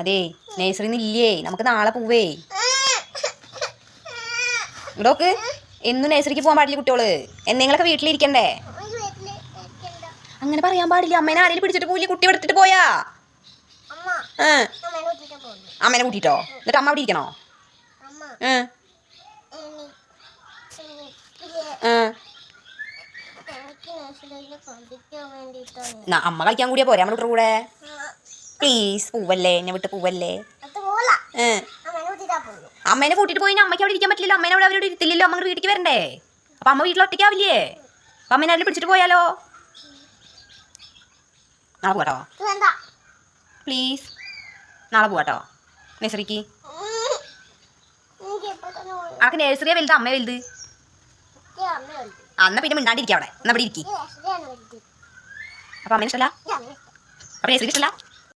അതെ നേഴ്സറിന്ന് ഇല്ലേ? നമുക്ക് നാളെ പോവേ. ഇവിടോക്ക് എന്നും നേഴ്സറിക്ക് പോകാൻ പാടില്ല കുട്ടികൾ? എന്തെങ്കിലുമൊക്കെ വീട്ടിലിരിക്കണ്ടേ? അങ്ങനെ പറയാൻ പാടില്ല. അമ്മേനെ ആരെങ്കിലും പിടിച്ചിട്ട് പോയില്ലേ കുട്ടി എടുത്തിട്ട് പോയാ? അമ്മേനെ കൂട്ടിട്ട്? എന്നിട്ട് അമ്മ അവിടെ ഇരിക്കണോ? അമ്മ കളിക്കാൻ കൂടിയാ പോരാ നമ്മുടെ കൂടെ? പ്ലീസ് പൂവല്ലേ? എന്നെ വിട്ട് പൂവല്ലേ? അമ്മേനെ കൂട്ടിട്ടാ പോയി അമ്മയ്ക്ക് അവിടെ ഇരിക്കാൻ പറ്റില്ലല്ലോ. അമ്മേനെ അവിടെ അവരോട് ഇരുത്തില്ലല്ലോ. അമ്മ വീട്ടിലേക്ക് വരണ്ടേ? അപ്പൊ അമ്മ വീട്ടിൽ ഒറ്റയ്ക്കാവില്ലേ അപ്പൊ അമ്മേനെ പിടിച്ചിട്ട് പോയാലോ? നാളെ പോകട്ടോ പ്ലീസ് നാളെ പോകട്ടോ നഴ്സറിക്ക്. ഉം. നേഴ്സറിയാ വലുത്? അമ്മ വലുത്. അന്ന പിന്നെ മിണ്ടാണ്ടിരിക്കാം അവിടെ. എന്നാ ഇവിടെ ഇരിക്കി. അപ്പൊ അമ്മേനെ ഇഷ്ടമല്ല അമ്മ അപ്പൊ നേഴ്സറിക്ക് ഇഷ്ടമല്ല